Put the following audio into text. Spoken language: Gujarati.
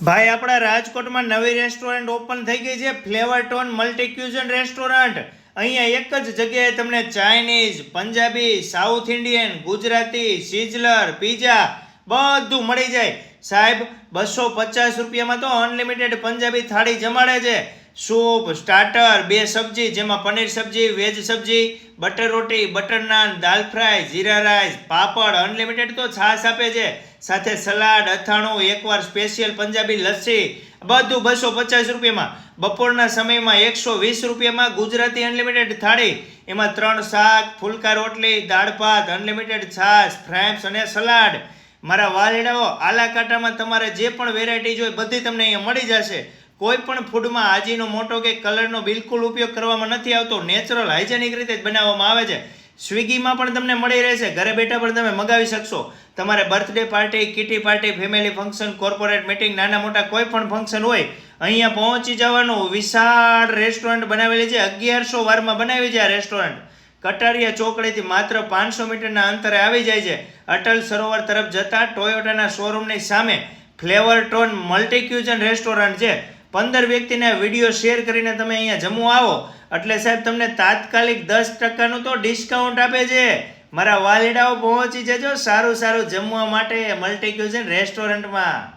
ભાઈ, આપણા રાજકોટમાં નવી રેસ્ટોરન્ટ ઓપન થઈ ગઈ છે Flavour Tone multi cuisine restaurant અહીંયા એક જ જગ્યાએ તમને Chinese Punjabi south Indian Gujarati sizzler pizza બધું મળી જાય. સાહેબ, બસો પચાસ રૂપિયામાં તો અનલિમિટેડ પંજાબી થાળી જમાડે છે. સૂપ સ્ટાર્ટર બે સબ્જી, જેમાં પનીર સબ્જી વેજ સબ્જી બટર રોટી બટર નાન દાલ ફ્રાય જીરા રાઈસ, પાપડ અનલિમિટેડ તો છાશ આપે છે. સાથે સલાડ, અથાણું, એકવાર સ્પેશિયલ પંજાબી લસ્સી, બધું બસો પચાસ રૂપિયામાં. બપોરના સમયમાં એકસો વીસ રૂપિયામાં ગુજરાતી અનલિમિટેડ થાળી. એમાં ત્રણ શાક, ફુલકા રોટલી, દાળ ભાત અનલિમિટેડ છાશ ફ્રેમ્સ અને સલાડ. મારા વાલેડાઓ આલા કાંટામાં તમારે જે પણ વેરાયટી જોઈએ બધી તમને અહીંયા મળી જશે. કોઈ પણ ફૂડમાં આજીનો મોટો કે કલરનો બિલકુલ ઉપયોગ કરવામાં નથી આવતો. નેચરલ હાઇજેનિક રીતે જ બનાવવામાં આવે છે. સ્વિગીમાં પણ તમને મળી રહેશે. ઘરે બેઠા પણ તમે મગાવી શકશો. તમારે birthday party kitty party family function corporate meeting નાના મોટા કોઈ પણ ફંક્શન હોય, અહીંયા પહોંચી જવાનું. વિશાળ રેસ્ટોરન્ટ બનાવેલી છે. અગિયારસો વારમાં બનાવી છે આ રેસ્ટોરન્ટ કટારિયા ચોકડીથી માત્ર પાંચસો મીટરના અંતરે આવી જાય છે. અટલ સરોવર તરફ જતા ટોયોટાના શોરૂમની સામે ફ્લેવર ટોન મલ્ટીક્યુઝન રેસ્ટોરન્ટ છે. પંદર વ્યક્તિને વીડિયો શેર કરીને તમે અહીંયા જમવા આવો. એટલે સાહેબ, તમને તાત્કાલિક દસ ટકાનું તો ડિસ્કાઉન્ટ આપે છે. મારા વાલીડાઓ પહોંચી જજો સારું સારું જમવા માટે મલ્ટીક્યુઝન રેસ્ટોરન્ટમાં